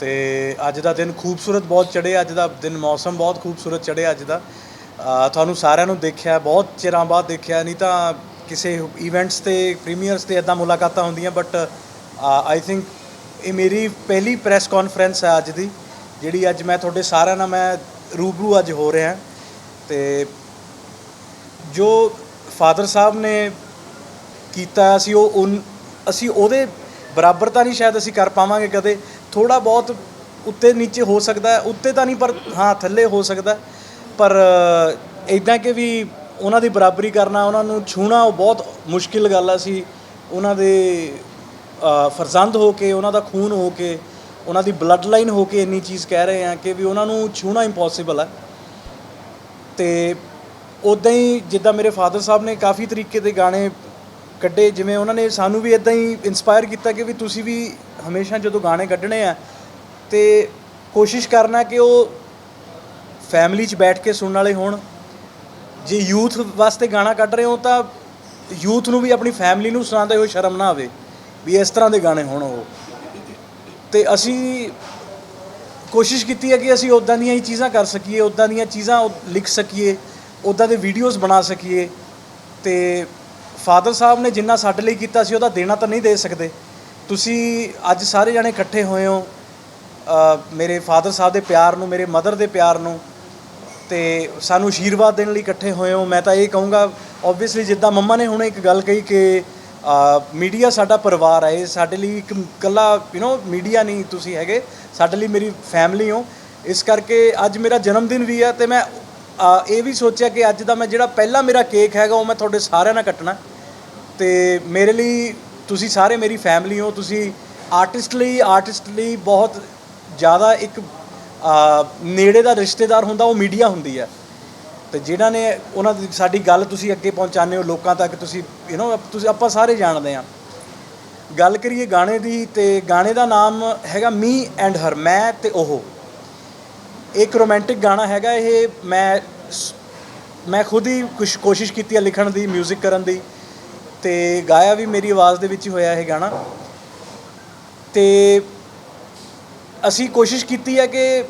ਤੇ ਅੱਜ ਦਾ ਦਿਨ ਖੂਬਸੂਰਤ ਬਹੁਤ ਚੜ੍ਹਿਆ, ਅੱਜ ਦਾ ਦਿਨ ਮੌਸਮ ਬਹੁਤ ਖੂਬਸੂਰਤ ਚੜ੍ਹਿਆ ਅੱਜ ਦਾ। ਤੁਹਾਨੂੰ ਸਾਰਿਆਂ ਨੂੰ ਦੇਖਿਆ, ਬਹੁਤ ਚਿਰਾਂ ਬਾਅਦ ਦੇਖਿਆ, ਨਹੀਂ ਤਾਂ ਕਿਸੇ ਇਵੈਂਟਸ ਤੇ ਪ੍ਰੀਮੀਅਰਸ ਤੇ ਇਦਾਂ ਮੁਲਾਕਾਤਾਂ ਹੁੰਦੀਆਂ ਬਟ ਆਈ ਥਿੰਕ ਇਹ ਮੇਰੀ ਪਹਿਲੀ ਪ੍ਰੈਸ ਕਾਨਫਰੰਸ ਹੈ ਅੱਜ ਦੀ, ਜਿਹੜੀ ਅੱਜ ਮੈਂ ਤੁਹਾਡੇ ਸਾਰਿਆਂ ਨਾਲ ਮੈਂ ਰੂਬਰੂ ਅੱਜ ਹੋ ਰਿਹਾ। ਤੇ ਜੋ ਫਾਦਰ ਸਾਹਿਬ ਨੇ ਕੀਤਾ, ਅਸੀਂ ਉਹ ਉਨ- ਅਸੀਂ ਉਹਦੇ ਬਰਾਬਰ ਤਾਂ ਨਹੀਂ ਸ਼ਾਇਦ ਅਸੀਂ ਕਰ ਪਾਵਾਂਗੇ ਕਦੇ ਥੋੜਾ ਬਹੁਤ ਉੱਤੇ ਨੀਚੇ ਹੋ ਸਕਦਾ ਉੱਤੇ ਤਾਂ ਨਹੀਂ, ਪਰ ਹਾਂ, ਥੱਲੇ ਹੋ ਸਕਦਾ ਪਰ ਇਦਾਂ ਕਿ ਵੀ ਉਹਨਾਂ ਦੀ ਬਰਾਬਰੀ ਕਰਨਾ, ਉਹਨਾਂ ਨੂੰ ਛੂਣਾ ਉਹ ਬਹੁਤ ਮੁਸ਼ਕਿਲ ਗੱਲ ਆ ਸੀ। ਉਹਨਾਂ ਦੇ ਫਰਜ਼ੰਦ ਹੋ ਕੇ, ਉਹਨਾਂ ਦਾ ਖੂਨ ਹੋ ਕੇ, ਉਹਨਾਂ ਦੀ ਬਲੱਡ ਲਾਈਨ ਹੋ ਕੇ ਇੰਨੀ ਚੀਜ਼ ਕਹਿ ਰਹੇ ਆ ਕਿ ਵੀ ਉਹਨਾਂ ਨੂੰ ਛੂਣਾ ਇੰਪੋਸੀਬਲ ਹੈ ਤੇ ਉਦਾਂ ਹੀ ਜਿੱਦਾਂ ਮੇਰੇ ਫਾਦਰ ਸਾਹਿਬ ਨੇ ਕਾਫੀ ਤਰੀਕੇ ਦੇ ਗਾਣੇ ਕੱਢੇ, ਜਿਵੇਂ ਉਹਨਾਂ ਨੇ ਸਾਨੂੰ ਵੀ ਇਦਾਂ ਹੀ ਇਨਸਪਾਇਰ ਕੀਤਾ ਕਿ ਵੀ ਤੁਸੀਂ ਵੀ ਹਮੇਸ਼ਾ ਜਦੋਂ ਗਾਣੇ ਕੱਢਣੇ ਆ, ਤੇ ਕੋਸ਼ਿਸ਼ ਕਰਨਾ ਕਿ ਉਹ ਫੈਮਿਲੀ 'ਚ ਬੈਠ ਕੇ ਸੁਣਨ ਵਾਲੇ ਹੋਣ। ਜੇ ਯੂਥ ਵਾਸਤੇ ਗਾਣਾ ਕੱਢ ਰਹੇ ਹੋ ਤਾਂ ਯੂਥ ਨੂੰ ਵੀ ਆਪਣੀ ਫੈਮਿਲੀ ਨੂੰ ਸੁਣਾਉਂਦੇ ਹੋਏ ਸ਼ਰਮ ਨਾ ਆਵੇ ਵੀ ਇਸ ਤਰ੍ਹਾਂ ਦੇ ਗਾਣੇ ਹੋਣ ਉਹ। ਤੇ ਅਸੀਂ ਕੋਸ਼ਿਸ਼ ਕੀਤੀ ਹੈ ਕਿ ਅਸੀਂ ਉਦਾਂ ਦੀਆਂ ਹੀ ਚੀਜ਼ਾਂ ਕਰ ਸਕੀਏ ਉਦਾਂ ਦੀਆਂ ਚੀਜ਼ਾਂ ਲਿਖ ਸਕੀਏ ਉਦਾਂ ਦੇ ਵੀਡੀਓਜ਼ ਬਣਾ ਸਕੀਏ। ਤੇ ਫਾਦਰ ਸਾਹਿਬ ਨੇ ਜਿੰਨਾ ਸਾਡੇ ਲਈ ਕੀਤਾ ਸੀ, ਉਹਦਾ ਦੇਣਾ ਤਾਂ ਨਹੀਂ ਦੇ ਸਕਦੇ। ਤੁਸੀਂ ਅੱਜ ਸਾਰੇ ਜਣੇ ਇਕੱਠੇ ਹੋਏ ਹੋ ਮੇਰੇ ਫਾਦਰ ਸਾਹਿਬ ਦੇ ਪਿਆਰ ਨੂੰ, ਮੇਰੇ ਮਦਰ ਦੇ ਪਿਆਰ ਨੂੰ, ਤੇ ਸਾਨੂੰ ਆਸ਼ੀਰਵਾਦ ਦੇਣ ਲਈ ਇਕੱਠੇ ਹੋਏ ਹੋ। ਮੈਂ ਤਾਂ ਇਹ ਕਹੂੰਗਾ ਆਬਵੀਅਸਲੀ ਜਿੱਦਾਂ ਮੰਮਾ ਨੇ ਹੁਣ ਇੱਕ ਗੱਲ ਕਹੀ ਕਿ ਮੀਡੀਆ ਸਾਡਾ ਪਰਿਵਾਰ ਹੈ, ਇਹ ਸਾਡੇ ਲਈ ਇੱਕ ਇਕੱਲਾ ਯੂ نو ਮੀਡੀਆ ਨਹੀਂ ਤੁਸੀਂ ਹੈਗੇ, ਸਾਡੇ ਲਈ ਮੇਰੀ ਫੈਮਿਲੀ ਹੋ। ਇਸ ਕਰਕੇ ਅੱਜ ਮੇਰਾ ਜਨਮ ਦਿਨ ਵੀ ਹੈ ਤੇ ਮੈਂ ਇਹ ਵੀ ਸੋਚਿਆ ਕਿ ਅੱਜ ਦਾ ਮੈਂ ਜਿਹੜਾ ਪਹਿਲਾ ਮੇਰਾ ਕੇਕ ਹੈਗਾ, ਉਹ ਮੈਂ ਤੁਹਾਡੇ ਸਾਰਿਆਂ ਨਾਲ ਕੱਟਣਾ। ਤੇ ਮੇਰੇ ਲਈ ਤੁਸੀਂ ਸਾਰੇ ਮੇਰੀ ਫੈਮਿਲੀ ਹੋ ਤੁਸੀਂ ਆਰਟਿਸਟ ਲਈ ਆਰਟਿਸਟ ਲਈ ਬਹੁਤ ਜ਼ਿਆਦਾ ਇੱਕ ਅ, ਨੇੜੇ ਦਾ ਰਿਸ਼ਤੇਦਾਰ ਹੁੰਦਾ ਉਹ ਮੀਡੀਆ ਹੁੰਦੀ ਹੈ ਤੇ ਜਿਨ੍ਹਾਂ ਨੇ ਉਹਨਾਂ ਦੀ ਸਾਡੀ ਗੱਲ ਤੁਸੀਂ ਅੱਗੇ ਪਹੁੰਚਾਉਂਦੇ ਹੋ ਲੋਕਾਂ ਤੱਕ ਤੁਸੀਂ ਯੂ نو ਤੁਸੀਂ ਆਪਾਂ ਸਾਰੇ ਜਾਣਦੇ ਆ ਗੱਲ ਕਰੀਏ ਗਾਣੇ ਦੀ ਤੇ ਗਾਣੇ ਦਾ ਨਾਮ ਹੈਗਾ ਮੀ ਐਂਡ ਹਰ ਮੈਂ ਤੇ ਉਹ ਇੱਕ ਰੋਮਾਂਟਿਕ ਗਾਣਾ ਹੈਗਾ ਇਹ ਮੈਂ ਸ- ਮੈਂ ਖੁਦ ਹੀ ਕੁਛ ਕੋਸ਼ਿਸ਼ ਕੀਤੀ ਹੈ ਲਿਖਣ ਦੀ 뮤직 ਕਰਨ ਦੀ ਤੇ ਗਾਇਆ ਵੀ ਮੇਰੀ ਆਵਾਜ਼ ਦੇ ਵਿੱਚ ਹੀ ਹੋਇਆ ਇਹ ਗਾਣਾ। ਤੇ ਅਸੀਂ ਕੋਸ਼ਿਸ਼ ਕੀਤੀ ਹੈ ਕਿ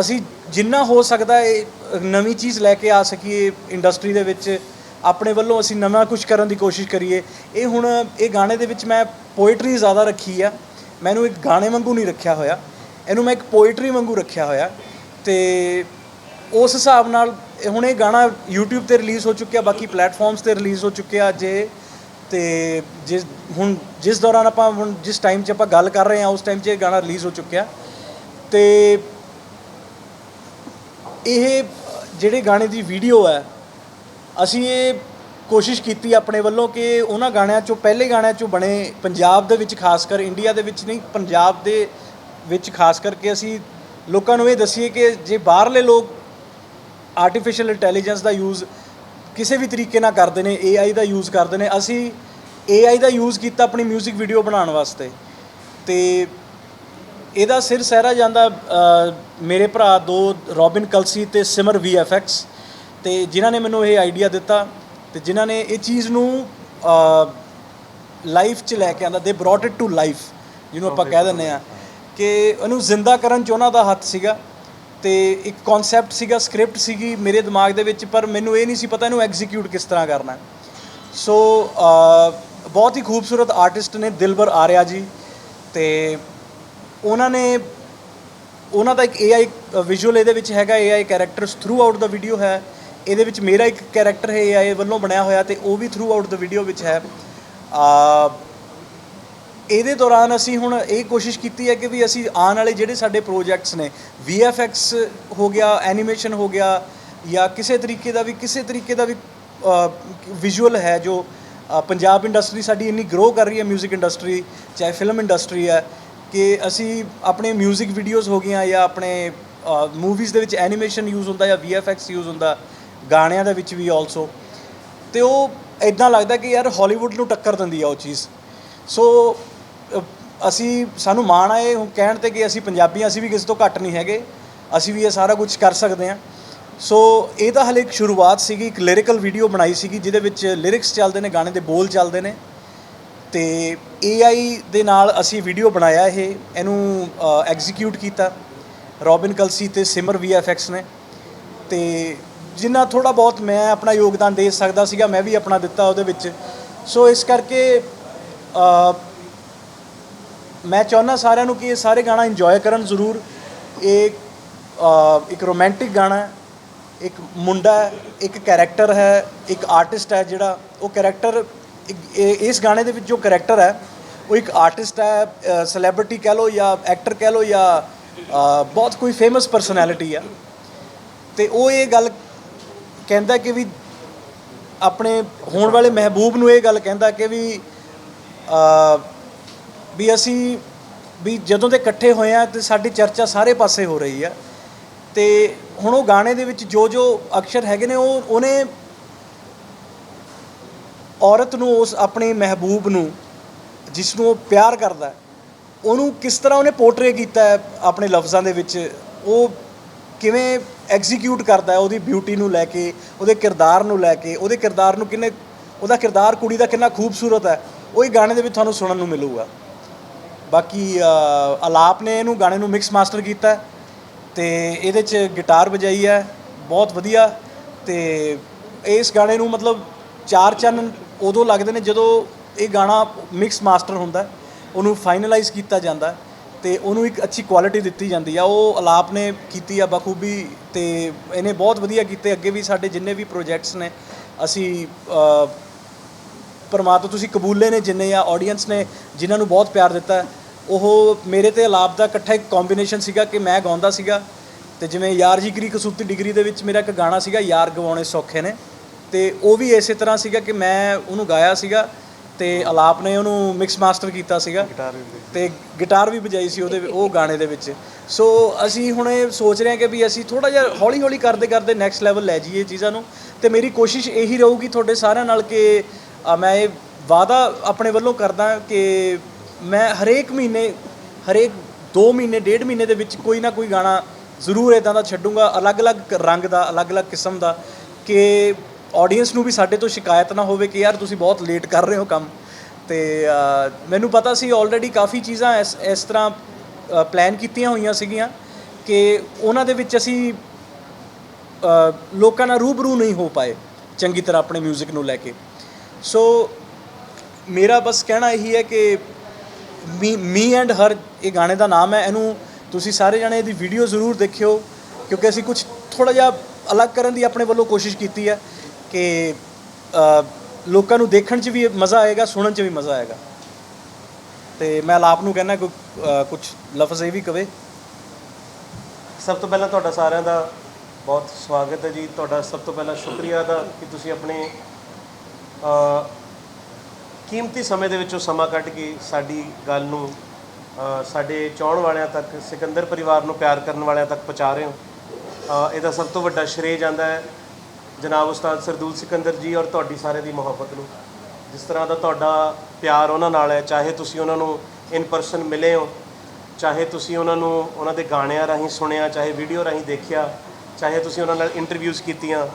ਅਸੀਂ ਜਿੰਨਾ ਹੋ ਸਕਦਾ ਹੈ ਨਵੀਂ ਚੀਜ਼ ਲੈ ਕੇ ਆ ਸਕੀਏ ਇੰਡਸਟਰੀ ਦੇ ਵਿੱਚ। ਆਪਣੇ ਵੱਲੋਂ ਅਸੀਂ ਨਵਾਂ ਕੁਝ ਕਰਨ ਦੀ ਕੋਸ਼ਿਸ਼ ਕਰੀਏ। ਇਹ ਹੁਣ ਇਹ ਗਾਣੇ ਦੇ ਵਿੱਚ ਮੈਂ ਪੋਇਟਰੀ ਜ਼ਿਆਦਾ ਰੱਖੀ ਆ। ਮੈਨੂੰ ਇੱਕ ਗਾਣੇ ਵਾਂਗੂ ਨਹੀਂ ਰੱਖਿਆ ਹੋਇਆ। ਇਹਨੂੰ ਮੈਂ ਇੱਕ ਪੋਇਟਰੀ ਵਾਂਗੂ ਰੱਖਿਆ ਹੋਇਆ। ਤੇ ਉਸ ਹਿਸਾਬ ਨਾਲ ਇਹ ਹੁਣ ਇਹ ਗਾਣਾ YouTube ਤੇ ਰਿਲੀਜ਼ ਹੋ ਚੁੱਕਿਆ, ਬਾਕੀ ਪਲੇਟਫਾਰਮਸ ਤੇ ਰਿਲੀਜ਼ ਹੋ ਚੁੱਕਿਆ ਅੱਜ। ਇਹ ਤੇ ਜਿਸ ਹੁਣ ਜਿਸ ਦੌਰਾਨ ਆਪਾਂ ਹੁਣ ਜਿਸ ਟਾਈਮ 'ਚ ਆਪਾਂ ਗੱਲ ਕਰ ਰਹੇ ਹਾਂ, ਉਸ ਟਾਈਮ 'ਚ ਇਹ ਗਾਣਾ ਰਿਲੀਜ਼ ਹੋ ਚੁੱਕਿਆ। ਤੇ ਇਹ ਜਿਹੜੇ ਗਾਣੇ ਦੀ ਵੀਡੀਓ ਹੈ, ਅਸੀਂ ਇਹ ਕੋਸ਼ਿਸ਼ ਕੀਤੀ ਆਪਣੇ ਵੱਲੋਂ ਕਿ ਉਹਨਾਂ ਗਾਣਿਆਂ ਚੋਂ, ਪਹਿਲੇ ਗਾਣਿਆਂ ਚੋਂ ਬਣੇ ਪੰਜਾਬ ਦੇ ਵਿੱਚ ਖਾਸ ਕਰ ਇੰਡੀਆ ਦੇ ਵਿੱਚ ਨਹੀਂ, ਪੰਜਾਬ ਦੇ ਵਿੱਚ ਖਾਸ ਕਰਕੇ ਅਸੀਂ ਲੋਕਾਂ ਨੂੰ ਇਹ ਦਸੀਏ ਕਿ ਜੇ ਬਾਹਰਲੇ ਲੋਕ ਆਰਟੀਫੀਸ਼ੀਅਲ ਇੰਟੈਲੀਜੈਂਸ ਦਾ ਯੂਜ਼ ਕਿਸੇ ਵੀ ਤਰੀਕੇ ਨਾਲ ਕਰਦੇ ਨੇ AI ਦਾ ਯੂਜ਼ ਕਰਦੇ ਨੇ। ਅਸੀਂ AI ਦਾ ਯੂਜ਼ ਕੀਤਾ ਆਪਣੀ 뮤직 ਵੀਡੀਓ ਬਣਾਉਣ ਵਾਸਤੇ। ਤੇ ਇਹਦਾ ਸਿਰ ਸਹਿਰਾ ਜਾਂਦਾ ਮੇਰੇ ਭਰਾ ਦੋ ਰੋਬਿਨ ਕਲਸੀ ਤੇ ਸਿਮਰ VFX ਤੇ ਜਿਨ੍ਹਾਂ ਨੇ ਮੈਨੂੰ ਇਹ ਆਈਡੀਆ ਦਿੱਤਾ ਤੇ ਜਿਨ੍ਹਾਂ ਨੇ ਇਹ ਚੀਜ਼ ਨੂੰ ਲਾਈਫ 'ਚ ਲੈ ਕੇ ਆਂਦਾ ਦੇ ਬ੍ਰੌਟ ਇਟ ਟੂ ਲਾਈਫ ਜਿਹਨੂੰ ਆਪਾਂ ਕਹਿ ਦਿੰਦੇ ਆ ਕਿ ਉਹਨੂੰ ਜ਼ਿੰਦਾ ਕਰਨ 'ਚ ਉਹਨਾਂ ਦਾ ਹੱਥ ਸੀਗਾ। ਤੇ ਇੱਕ ਕਨਸੈਪਟ ਸੀਗਾ ਸਕ੍ਰਿਪਟ ਸੀਗੀ ਮੇਰੇ ਦਿਮਾਗ ਦੇ ਵਿੱਚ, ਪਰ ਮੈਨੂੰ ਇਹ ਨਹੀਂ ਸੀ ਪਤਾ ਇਹਨੂੰ ਐਗਜ਼ੀਕਿਊਟ ਕਿਸ ਤਰ੍ਹਾਂ ਕਰਨਾ ਸੋ ਬਹੁਤ ਹੀ ਖੂਬਸੂਰਤ ਆਰਟਿਸਟ ਨੇ ਦਿਲਬਰ ਆਰਿਆ ਜੀ ਤੇ ਉਹਨਾਂ ਨੇ, ਉਹਨਾਂ ਦਾ ਇੱਕ AI ਵਿਜ਼ੂਅਲ ਇਹਦੇ ਵਿੱਚ ਹੈਗਾ AI ਕੈਰੈਕਟਰਸ ਥਰੂ ਆਊਟ ਦਾ ਵੀਡੀਓ ਹੈ। ਇਹਦੇ ਵਿੱਚ ਮੇਰਾ ਇੱਕ ਕੈਰੈਕਟਰ ਹੈ AI ਵੱਲੋਂ ਬਣਿਆ ਹੋਇਆ ਤੇ ਉਹ ਵੀ ਥਰੂ ਆਊਟ ਦਾ ਵੀਡੀਓ ਵਿੱਚ ਹੈ। ਆ ਇਹਦੇ ਦੌਰਾਨ ਅਸੀਂ ਹੁਣ ਇਹ ਕੋਸ਼ਿਸ਼ ਕੀਤੀ ਹੈ ਕਿ ਵੀ ਅਸੀਂ ਆਉਣ ਵਾਲੇ ਜਿਹੜੇ ਸਾਡੇ ਪ੍ਰੋਜੈਕਟਸ ਨੇ VFX ਹੋ ਗਿਆ ਐਨੀਮੇਸ਼ਨ ਹੋ ਗਿਆ ਜਾਂ ਕਿਸੇ ਤਰੀਕੇ ਦਾ ਵੀ ਕਿਸੇ ਤਰੀਕੇ ਦਾ ਵੀ ਵਿਜ਼ੂਅਲ ਹੈ ਜੋ ਅ, ਪੰਜਾਬ ਇੰਡਸਟਰੀ ਸਾਡੀ ਇੰਨੀ ਗਰੋ ਕਰ ਰਹੀ ਹੈ 뮤직 ਇੰਡਸਟਰੀ ਚਾਹੇ ਫਿਲਮ ਇੰਡਸਟਰੀ ਹੈ ਕਿ ਅਸੀਂ ਆਪਣੇ 뮤직 ਵੀਡੀਓਜ਼ ਹੋ ਗਈਆਂ ਜਾਂ ਆਪਣੇ ਮੂਵੀਜ਼ ਦੇ ਵਿੱਚ ਐਨੀਮੇਸ਼ਨ ਯੂਜ਼ ਹੁੰਦਾ ਜਾਂ VFX ਯੂਜ਼ ਹੁੰਦਾ ਗਾਣਿਆਂ ਦੇ ਵਿੱਚ ਵੀ ਆਲਸੋ ਤੇ ਉਹ ਇਦਾਂ ਲੱਗਦਾ ਕਿ ਯਾਰ ਹਾਲੀਵੁੱਡ ਨੂੰ ਟੱਕਰ ਦਿੰਦੀ ਆ ਉਹ ਚੀਜ਼ ਸੋ ਅ, ਅਸੀਂ, ਸਾਨੂੰ ਮਾਣ ਆਏ ਕਹਿਣ ਤੇ ਕਿ ਅਸੀਂ ਪੰਜਾਬੀ ਹਾਂ, ਅਸੀਂ ਵੀ ਕਿਸੇ ਤੋਂ ਘੱਟ ਨਹੀਂ ਹੈਗੇ। ਅਸੀਂ ਵੀ ਇਹ ਸਾਰਾ ਕੁਝ ਕਰ ਸਕਦੇ ਹਾਂ। ਸੋ, ਇਹ ਤਾਂ ਹਲੇ ਇੱਕ ਸ਼ੁਰੂਆਤ ਸੀਗੀ, ਇੱਕ ਲਿਰਿਕਲ ਵੀਡੀਓ ਬਣਾਈ ਸੀਗੀ, ਜਿਹਦੇ ਵਿੱਚ ਲਿਰਿਕਸ ਚੱਲਦੇ ਨੇ, ਗਾਣੇ ਦੇ ਬੋਲ ਚੱਲਦੇ ਨੇ। ਤੇ AI ਦੇ ਨਾਲ ਅਸੀਂ ਵੀਡੀਓ ਬਣਾਇਆ ਇਹ, ਇਹਨੂੰ ਐਗਜ਼ੀਕਿਊਟ ਕੀਤਾ। ਰੋਬਿਨ ਕਲਸੀ ਤੇ ਸਿਮਰ VFX ਨੇ। ਤੇ ਜਿੰਨਾ ਥੋੜਾ ਬਹੁਤ ਮੈਂ ਆਪਣਾ ਯੋਗਦਾਨ ਦੇ ਸਕਦਾ ਸੀਗਾ, ਮੈਂ ਵੀ ਆਪਣਾ ਦਿੱਤਾ ਉਹਦੇ ਵਿੱਚ। ਸੋ, ਇਸ ਕਰਕੇ ਮੈਂ ਚਾਹੁੰਦਾ ਸਾਰਿਆਂ ਨੂੰ ਕਿ ਇਹ ਸਾਰੇ ਗਾਣਾ ਇੰਜੋਏ ਕਰਨ ਜ਼ਰੂਰ। ਇਹ ਇੱਕ ਰੋਮਾਂਟਿਕ ਗਾਣਾ ਹੈ, ਇੱਕ ਮੁੰਡਾ ਹੈ, ਇੱਕ ਕੈਰੈਕਟਰ ਹੈ, ਇੱਕ ਆਰਟਿਸਟ ਹੈ ਜਿਹੜਾ, ਉਹ ਕੈਰੈਕਟਰ ਇਸ ਗਾਣੇ ਦੇ ਵਿੱਚ ਜੋ ਕੈਰੈਕਟਰ ਹੈ, ਉਹ ਇੱਕ ਆਰਟਿਸਟ ਹੈ ਸੈਲੈਬ੍ਰਿਟੀ ਕਹਿ ਲਓ ਜਾਂ ਐਕਟਰ ਕਹਿ ਲਓ ਜਾਂ ਬਹੁਤ ਕੋਈ ਫੇਮਸ ਪਰਸਨੈਲਿਟੀ ਆ ਤੇ ਉਹ ਇਹ ਗੱਲ ਕਹਿੰਦਾ ਕਿ ਵੀ ਆਪਣੇ ਹੋਣ ਵਾਲੇ ਮਹਿਬੂਬ ਨੂੰ ਇਹ ਗੱਲ ਕਹਿੰਦਾ ਕਿ ਵੀ ਵੀ ਅਸੀਂ ਵੀ ਜਦੋਂ ਦੇ ਇਕੱਠੇ ਹੋਏ ਆ ਤੇ ਸਾਡੀ ਚਰਚਾ ਸਾਰੇ ਪਾਸੇ ਹੋ ਰਹੀ ਆ ਤੇ ਹੁਣ ਉਹ ਗਾਣੇ ਦੇ ਵਿੱਚ ਜੋ ਜੋ ਅਕਸ਼ਰ ਹੈਗੇ ਨੇ ਉਹ ਉਹਨੇ ਔਰਤ ਨੂੰ ਉਸ ਆਪਣੇ ਮਹਿਬੂਬ ਨੂੰ ਜਿਸ ਨੂੰ ਉਹ ਪਿਆਰ ਕਰਦਾ, ਉਹਨੂੰ ਕਿਸ ਤਰ੍ਹਾਂ ਉਹਨੇ ਪੋਰਟਰੇ ਕੀਤਾ ਹੈ ਆਪਣੇ ਲਫ਼ਜ਼ਾਂ ਦੇ ਵਿੱਚ, ਉਹ ਕਿਵੇਂ ਐਗਜ਼ੀਕਿਊਟ ਕਰਦਾ ਹੈ ਉਹਦੀ ਬਿਊਟੀ ਨੂੰ ਲੈ ਕੇ, ਉਹਦੇ ਕਿਰਦਾਰ ਨੂੰ ਲੈ ਕੇ, ਉਹਦੇ ਕਿਰਦਾਰ ਨੂੰ ਕਿੰਨੇ, ਉਹਦਾ ਕਿਰਦਾਰ ਕੁੜੀ ਦਾ ਕਿੰਨਾ ਖੂਬਸੂਰਤ ਹੈ, ਉਹ ਹੀ ਗਾਣੇ ਦੇ ਵਿੱਚ ਤੁਹਾਨੂੰ ਸੁਣਨ ਨੂੰ ਮਿਲੂਗਾ। ਬਾਕੀ ਅਲਾਪ ਨੇ ਇਹਨੂੰ ਗਾਣੇ ਨੂੰ ਮਿਕਸ ਮਾਸਟਰ ਕੀਤਾ ਹੈ ਤੇ ਇਹਦੇ 'ਚ ਗਿਟਾਰ ਵਜਾਈ ਹੈ, ਬਹੁਤ ਵਧੀਆ ਤੇ ਇਸ ਗਾਣੇ ਨੂੰ ਮਤਲਬ ਚਾਰ ਚੰਨ ਉਦੋਂ ਲੱਗਦੇ ਨੇ ਜਦੋਂ ਇਹ ਗਾਣਾ ਮਿਕਸ ਮਾਸਟਰ ਹੁੰਦਾ ਉਹਨੂੰ ਫਾਈਨਲਾਈਜ਼ ਕੀਤਾ ਜਾਂਦਾ ਹੈ ਤੇ ਉਹਨੂੰ ਇੱਕ ਅੱਛੀ ਕੁਆਲਿਟੀ ਦਿੱਤੀ ਜਾਂਦੀ ਆ। ਉਹ ਅਲਾਪ ਨੇ ਕੀਤੀ ਆ ਬਖੂਬੀ ਤੇ ਇਹਨੇ ਬਹੁਤ ਵਧੀਆ ਕੀਤੇ। ਅੱਗੇ ਵੀ ਸਾਡੇ ਜਿੰਨੇ ਵੀ ਪ੍ਰੋਜੈਕਟਸ ਨੇ, ਅਸੀਂ ਪਰਮਾਤਮਾ ਤੁਸੀਂ ਕਬੂਲੇ ਨੇ ਜਿੰਨੇ ਆ ਆਡੀਅנס ਨੇ, ਜਿਨ੍ਹਾਂ ਨੂੰ ਬਹੁਤ ਪਿਆਰ ਦਿੱਤਾ ਉਹ ਮੇਰੇ ਤੇ ਅਲਾਪ ਦਾ ਇਕੱਠਾ ਇੱਕ ਕੰਬੀਨੇਸ਼ਨ ਸੀਗਾ ਕਿ ਮੈਂ ਗਾਉਂਦਾ ਸੀਗਾ ਤੇ ਜਿਵੇਂ ਯਾਰ ਜੀ ਕਰੀ ਕਸੂਤੀ ਡਿਗਰੀ ਦੇ ਵਿੱਚ ਮੇਰਾ ਇੱਕ ਗਾਣਾ ਸੀਗਾ ਯਾਰ ਗਵਾਉਣੇ ਸੌਖੇ ਨੇ। ਤੇ ਉਹ ਵੀ ਇਸੇ ਤਰ੍ਹਾਂ ਸੀਗਾ ਕਿ ਮੈਂ ਉਹਨੂੰ ਗਾਇਆ ਸੀਗਾ ਤੇ ਅਲਾਪ ਨੇ ਉਹਨੂੰ ਮਿਕਸ ਮਾਸਟਰ ਕੀਤਾ ਸੀਗਾ। ਤੇ ਗਿਟਾਰ ਵੀ ਵਜਾਈ ਸੀ ਉਹਦੇ ਉਹ ਗਾਣੇ ਦੇ ਵਿੱਚ। ਸੋ ਅਸੀਂ ਹੁਣ ਇਹ ਸੋਚ ਰਹੇ ਹਾਂ ਕਿ ਵੀ ਅਸੀਂ ਥੋੜਾ ਜਿਹਾ ਹੌਲੀ ਹੌਲੀ ਕਰਦੇ ਕਰਦੇ ਨੈਕਸਟ ਲੈਵਲ ਲੈ ਜਾਈਏ ਚੀਜ਼ਾਂ ਨੂੰ। ਤੇ ਮੇਰੀ ਕੋਸ਼ਿਸ਼ ਇਹੀ ਰਹੂਗੀ ਤੁਹਾਡੇ ਸਾਰਿਆਂ ਨਾਲ ਕਿ ਮੈਂ ਇਹ ਵਾਅਦਾ ਆਪਣੇ ਵੱਲੋਂ ਕਰਦਾ ਕਿ ਮੈਂ ਹਰੇਕ ਮਹੀਨੇ, ਹਰੇਕ 2 ਮਹੀਨੇ, ਡੇਢ ਮਹੀਨੇ ਦੇ ਵਿੱਚ ਕੋਈ ਨਾ ਕੋਈ ਗਾਣਾ ਜ਼ਰੂਰ ਇਦਾਂ ਦਾ ਛੱਡੂੰਗਾ, ਅਲੱਗ-ਅਲੱਗ ਰੰਗ ਦਾ, ਅਲੱਗ-ਅਲੱਗ ਕਿਸਮ ਦਾ, ਕਿ ਆਡੀਅנס ਨੂੰ ਵੀ ਸਾਡੇ ਤੋਂ ਸ਼ਿਕਾਇਤ ਨਾ ਹੋਵੇ ਕਿ ਯਾਰ ਤੁਸੀਂ ਬਹੁਤ ਲੇਟ ਕਰ ਰਹੇ ਹੋ ਕੰਮ। ਤੇ ਮੈਨੂੰ ਪਤਾ ਸੀ ਆਲਰੇਡੀ ਕਾਫੀ ਚੀਜ਼ਾਂ ਇਸ ਇਸ ਤਰ੍ਹਾਂ ਪਲਾਨ ਕੀਤੀਆਂ ਹੋਈਆਂ ਸੀਗੀਆਂ ਕਿ ਉਹਨਾਂ ਦੇ ਵਿੱਚ ਅਸੀਂ ਲੋਕਾਂ ਨਾਲ ਰੂਬਰੂ ਨਹੀਂ ਹੋ ਪਾਏ, ਚੰਗੀ ਤਰ੍ਹਾਂ ਆਪਣੇ 뮤직 ਨੂੰ ਲੈ ਕੇ। ਸੋ ਮੇਰਾ ਬਸ ਕਹਿਣਾ ਇਹੀ ਹੈ ਕਿ ਮੀ ਮੀ ਐਂਡ ਹਰ ਇਹ ਗਾਣੇ ਦਾ ਨਾਮ ਹੈ, ਇਹਨੂੰ ਤੁਸੀਂ ਸਾਰੇ ਜਣੇ ਇਹਦੀ ਵੀਡੀਓ ਜ਼ਰੂਰ ਦੇਖਿਓ, ਕਿਉਂਕਿ ਅਸੀਂ ਕੁਝ ਥੋੜਾ ਜਿਹਾ ਅਲੱਗ ਕਰਨ ਦੀ ਆਪਣੇ ਵੱਲੋਂ ਕੋਸ਼ਿਸ਼ ਕੀਤੀ ਹੈ ਕਿ ਲੋਕਾਂ ਨੂੰ ਦੇਖਣ 'ਚ ਵੀ ਮਜ਼ਾ ਆਏਗਾ, ਸੁਣਨ 'ਚ ਵੀ ਮਜ਼ਾ ਆਏਗਾ। ਤੇ ਮੈਂ ਆਪ ਨੂੰ ਕਹਿੰਦਾ ਕੋਈ ਕੁਝ ਲਫ਼ਜ਼ ਇਹ ਵੀ ਕਵੇ। ਸਭ ਤੋਂ ਪਹਿਲਾਂ ਤੁਹਾਡਾ ਸਾਰਿਆਂ ਦਾ ਬਹੁਤ ਸਵਾਗਤ ਹੈ ਜੀ। ਤੁਹਾਡਾ ਸਭ ਤੋਂ ਪਹਿਲਾਂ ਸ਼ੁਕਰੀਆ ਦਾ ਕਿ ਤੁਸੀਂ ਆਪਣੇ ਕੀਮਤੀ ਸਮੇਂ ਦੇ ਵਿੱਚੋਂ ਸਮਾਂ ਕੱਢ ਕੇ ਸਾਡੀ ਗੱਲ ਨੂੰ ਸਾਡੇ ਚਾਹਣ ਵਾਲਿਆਂ ਤੱਕ, ਸਿਕੰਦਰ ਪਰਿਵਾਰ ਨੂੰ ਪਿਆਰ ਕਰਨ ਵਾਲਿਆਂ ਤੱਕ ਪਹੁੰਚਾ ਰਹੇ ਹੋ। ਇਹਦਾ ਸਭ ਤੋਂ ਵੱਡਾ ਸ਼੍ਰੇ ਜਾਂਦਾ ਹੈ ਜਨਾਬ ਉਸਤਾਦ ਸਰਦੂਲ ਸਿਕੰਦਰ ਜੀ ਔਰ ਤੁਹਾਡੀ ਸਾਰੇ ਦੀ ਮੁਹੱਬਤ ਨੂੰ। ਜਿਸ ਤਰ੍ਹਾਂ ਦਾ ਤੁਹਾਡਾ ਪਿਆਰ ਉਹਨਾਂ ਨਾਲ ਹੈ, ਚਾਹੇ ਤੁਸੀਂ ਉਹਨਾਂ ਨੂੰ ਇਨ ਪਰਸਨ ਮਿਲੇ ਹੋ, ਚਾਹੇ ਤੁਸੀਂ ਉਹਨਾਂ ਨੂੰ ਉਹਨਾਂ ਦੇ ਗਾਣਿਆਂ ਰਾਹੀਂ ਸੁਣਿਆ, ਚਾਹੇ ਵੀਡੀਓ ਰਾਹੀਂ ਦੇਖਿਆ, ਚਾਹੇ ਤੁਸੀਂ ਉਹਨਾਂ ਨਾਲ ਇੰਟਰਵਿਊਜ਼ ਕੀਤੀਆਂ,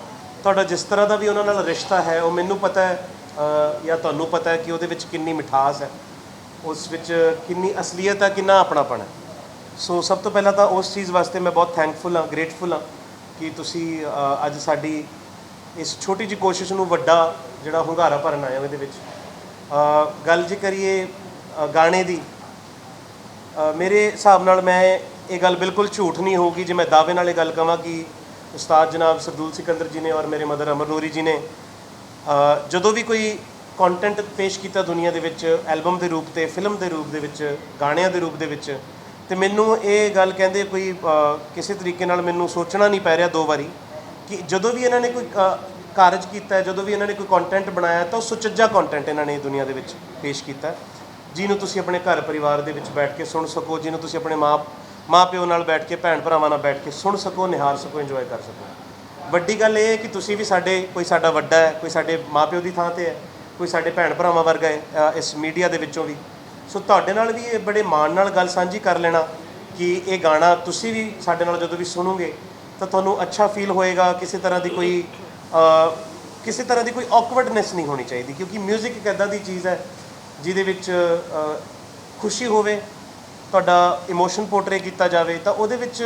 ਤੁਹਾਡਾ ਜਿਸ ਤਰ੍ਹਾਂ ਦਾ ਵੀ ਉਹਨਾਂ ਨਾਲ ਰਿਸ਼ਤਾ ਹੈ, ਉਹ ਮੈਨੂੰ ਪਤਾ ਹੈ ਜਾਂ ਤੁਹਾਨੂੰ ਪਤਾ ਹੈ ਕਿ ਉਹਦੇ ਵਿੱਚ ਕਿੰਨੀ ਮਿਠਾਸ ਹੈ, ਉਸ ਵਿੱਚ ਕਿੰਨੀ ਅਸਲੀਅਤ ਹੈ, ਕਿੰਨਾ ਆਪਣਾਪਣ ਹੈ। ਸੋ ਸਭ ਤੋਂ ਪਹਿਲਾਂ ਤਾਂ ਉਸ ਚੀਜ਼ ਵਾਸਤੇ ਮੈਂ ਬਹੁਤ ਥੈਂਕਫੁਲ ਹਾਂ ਗ੍ਰੇਟਫੁਲ ਹਾਂ ਕਿ ਤੁਸੀਂ ਅੱਜ ਸਾਡੀ ਇਸ ਛੋਟੀ ਜਿਹੀ ਕੋਸ਼ਿਸ਼ ਨੂੰ ਵੱਡਾ ਜਿਹੜਾ ਹੁੰਗਾਰਾ ਭਰਨ ਆਏ ਹੋ ਇਹਦੇ ਵਿੱਚ। ਗੱਲ ਜੇ ਕਰੀਏ ਗਾਣੇ ਦੀ ਮੇਰੇ ਹਿਸਾਬ ਨਾਲ ਮੈਂ ਇਹ ਗੱਲ ਬਿਲਕੁਲ ਝੂਠ ਨਹੀਂ ਹੋਊਗੀ ਜੇ ਮੈਂ ਦਾਅਵੇ ਨਾਲ ਇਹ ਗੱਲ ਕਹਾਂ ਕਿ ਉਸਤਾਦ ਜਨਾਬ ਸਰਦੂਲ ਸਿਕੰਦਰ ਜੀ ਨੇ ਔਰ ਮੇਰੇ ਮਦਰ ਅਮਰਨੂਰੀ ਜੀ ਨੇ ਜਦੋਂ ਵੀ ਕੋਈ ਕੰਟੈਂਟ ਪੇਸ਼ ਕੀਤਾ ਦੁਨੀਆ ਦੇ ਵਿੱਚ ਐਲਬਮ ਦੇ ਰੂਪ ਤੇ ਫਿਲਮ ਦੇ ਰੂਪ ਦੇ ਵਿੱਚ, ਗਾਣਿਆਂ ਦੇ ਰੂਪ ਦੇ ਵਿੱਚ, ਤੇ ਮੈਨੂੰ ਇਹ ਗੱਲ ਕਹਿੰਦੇ ਕੋਈ ਕਿਸੇ ਤਰੀਕੇ ਨਾਲ ਮੈਨੂੰ ਸੋਚਣਾ ਨਹੀਂ ਪੈ ਰਿਹਾ ਦੋ ਵਾਰੀ, ਕਿ ਜਦੋਂ ਵੀ ਇਹਨਾਂ ਨੇ ਕੋਈ ਕਾਰਜ ਕੀਤਾ, ਜਦੋਂ ਵੀ ਇਹਨਾਂ ਨੇ ਕੋਈ ਕੰਟੈਂਟ ਬਣਾਇਆ, ਤਾਂ ਉਹ ਸੁਚੱਜਾ ਕੰਟੈਂਟ ਇਹਨਾਂ ਨੇ ਦੁਨੀਆ ਦੇ ਵਿੱਚ ਪੇਸ਼ ਕੀਤਾ। ਜਿਹਨੂੰ ਤੁਸੀਂ ਆਪਣੇ ਘਰ ਪਰਿਵਾਰ ਦੇ ਵਿੱਚ ਬੈਠ ਕੇ ਸੁਣ ਸਕੋ, ਜਿਹਨੂੰ ਤੁਸੀਂ ਆਪਣੇ ਮਾਂ ਮਾਂ ਪਿਓ ਨਾਲ ਬੈਠ ਕੇ ਭੈਣ ਭਰਾਵਾਂ ਨਾਲ ਬੈਠ ਕੇ ਸੁਣ ਸਕੋ, ਨਿਹਾਰ ਸਕੋ ਇੰਜੋਏ ਕਰ ਸਕੋ। ਵੱਡੀ ਗੱਲ ਇਹ ਹੈ ਕਿ ਤੁਸੀਂ ਵੀ ਸਾਡੇ, ਕੋਈ ਸਾਡਾ ਵੱਡਾ ਹੈ, ਕੋਈ ਸਾਡੇ ਮਾਂ ਪਿਓ ਦੀ ਥਾਂ ਤੇ ਹੈ, ਕੋਈ ਸਾਡੇ ਭੈਣ ਭਰਾਵਾਂ ਵਰਗਾ ਹੈ ਇਸ ਮੀਡੀਆ ਦੇ ਵਿੱਚੋਂ ਵੀ। ਸੋ ਤੁਹਾਡੇ ਨਾਲ ਵੀ ਇਹ ਬੜੇ ਮਾਣ ਨਾਲ ਗੱਲ ਸਾਂਝੀ ਕਰ ਲੈਣਾ ਕਿ ਇਹ ਗਾਣਾ ਤੁਸੀਂ ਵੀ ਸਾਡੇ ਨਾਲ ਜਦੋਂ ਵੀ ਸੁਣੋਗੇ, ਤਾਂ ਤੁਹਾਨੂੰ ਅੱਛਾ ਫੀਲ ਹੋਏਗਾ, ਕਿਸੇ ਤਰ੍ਹਾਂ ਦੀ ਕੋਈ ਕਿਸੇ ਤਰ੍ਹਾਂ ਦੀ ਕੋਈ ਔਕਵਰਡਨੈਸ ਨਹੀਂ ਹੋਣੀ ਚਾਹੀਦੀ, ਕਿਉਂਕਿ 뮤직 ਇੱਕ ਐਦਾਂ ਦੀ ਚੀਜ਼ ਹੈ ਜਿਹਦੇ ਵਿੱਚ ਖੁਸ਼ੀ ਹੋਵੇ, ਤੁਹਾਡਾ ਇਮੋਸ਼ਨ ਪੋਰਟਰੇ ਕੀਤਾ ਜਾਵੇ, ਤਾਂ ਉਹਦੇ ਵਿੱਚ